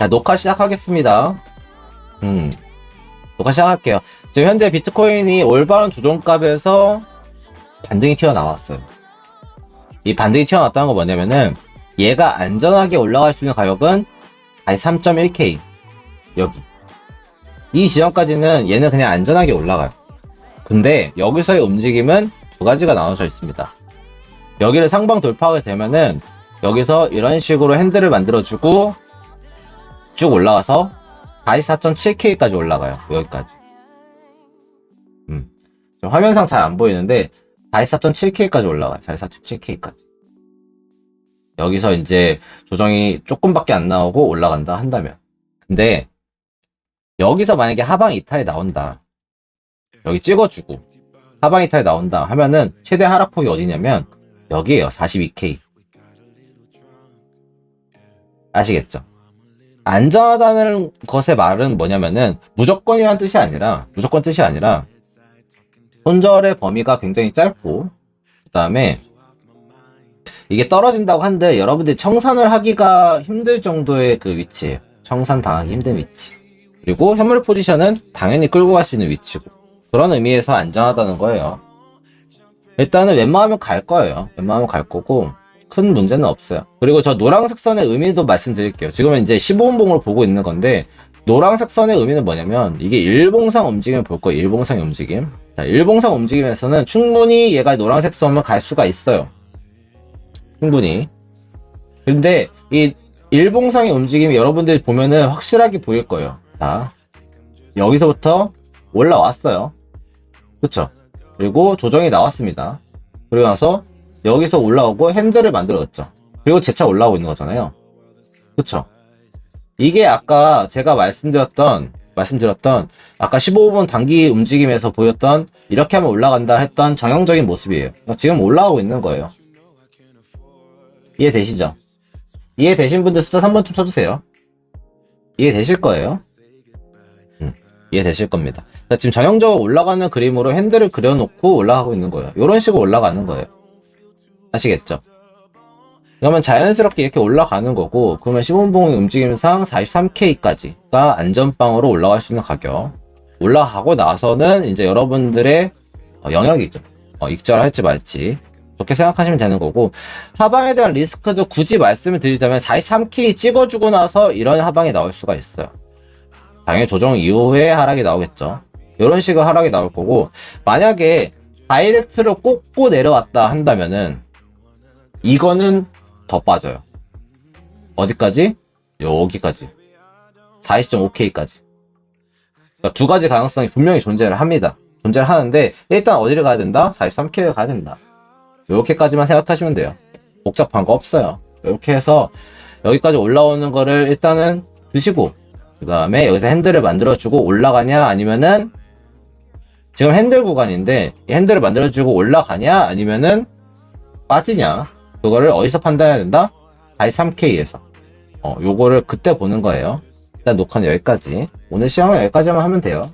자, 녹화 시작하겠습니다. 음, 녹화 시작할게요. 지금 현재 비트코인이 올바른 조정값에서 반등이 튀어나왔어요. 이 반등이 튀어나왔다는 건 뭐냐면은 얘가 안전하게 올라갈 수 있는 가격은 다시 3.1K 여기 이 지점까지는 얘는 그냥 안전하게 올라가요. 근데 여기서의 움직임은 두 가지가 나눠져 있습니다. 여기를 상방 돌파하게 되면은 여기서 이런 식으로 핸들을 만들어주고 쭉 올라가서 다시 4.7K까지 올라가요. 여기까지. 음. 화면상 잘 안 보이는데 다시 4.7K까지 올라가요. 다시 4.7K까지. 여기서 이제 조정이 조금밖에 안 나오고 올라간다 한다면. 근데 여기서 만약에 하방 이탈이 나온다. 여기 찍어주고 하방 이탈이 나온다 하면은 최대 하락폭이 어디냐면 여기에요. 42K. 아시겠죠? 안전하다는 것의 말은 뭐냐면은 무조건이란 뜻이 아니라 무조건 뜻이 아니라 손절의 범위가 굉장히 짧고 그 다음에 이게 떨어진다고 한데 여러분들이 청산을 하기가 힘들 정도의 그 위치예요. 청산 당하기 힘든 위치. 그리고 현물 포지션은 당연히 끌고 갈 수 있는 위치고 그런 의미에서 안전하다는 거예요. 일단은 웬만하면 갈 거예요. 웬만하면 갈 거고 큰 문제는 없어요. 그리고 저 노란색 선의 의미도 말씀드릴게요. 지금은 이제 15분봉으로 보고 있는 건데 노란색 선의 의미는 뭐냐면 이게 일봉상 움직임을 볼 거예요. 일봉상의 움직임. 자, 일봉상 움직임에서는 충분히 얘가 노란색 선을 갈 수가 있어요. 충분히. 근데 이 일봉상의 움직임이 여러분들이 보면은 확실하게 보일 거예요. 자, 여기서부터 올라왔어요. 그쵸? 그리고 조정이 나왔습니다. 그리고 나서 여기서 올라오고 핸들을 만들어줬죠. 그리고 재차 올라오고 있는 거잖아요. 그쵸? 이게 아까 제가 말씀드렸던, 말씀드렸던, 아까 15분 단기 움직임에서 보였던, 이렇게 하면 올라간다 했던 정형적인 모습이에요. 그러니까 지금 올라오고 있는 거예요. 이해되시죠? 이해되신 분들 숫자 3번 좀 쳐주세요. 이해되실 거예요. 음, 이해되실 겁니다. 자, 지금 전형적으로 올라가는 그림으로 핸들을 그려놓고 올라가고 있는 거예요. 이런 식으로 올라가는 거예요. 아시겠죠? 그러면 자연스럽게 이렇게 올라가는 거고, 그러면 15분봉의 움직임상 43K까지가 안전빵으로 올라갈 수 있는 가격. 올라가고 나서는 이제 여러분들의 어, 영역이죠. 어, 익절할지 말지. 그렇게 생각하시면 되는 거고, 하방에 대한 리스크도 굳이 말씀을 드리자면 43K 찍어주고 나서 이런 하방이 나올 수가 있어요. 당연히 조정 이후에 하락이 나오겠죠. 이런 식의 하락이 나올 거고, 만약에 다이렉트로 꽂고 내려왔다 한다면은, 이거는 더 빠져요. 어디까지? 여기까지. 40.5K까지. 그러니까 두 가지 가능성이 분명히 존재를 합니다. 존재를 하는데, 일단 어디를 가야 된다? 43K를 가야 된다. 이렇게까지만 생각하시면 돼요. 복잡한 거 없어요. 이렇게 해서 여기까지 올라오는 거를 일단은 드시고, 그 다음에 여기서 핸들을 만들어주고 올라가냐, 아니면은, 지금 핸들 구간인데, 이 핸들을 만들어주고 올라가냐, 아니면은, 빠지냐, 그거를 어디서 판단해야 된다? 다시 3K에서. 어, 요거를 그때 보는 거예요. 일단 녹화는 여기까지. 오늘 시험은 여기까지만 하면 돼요.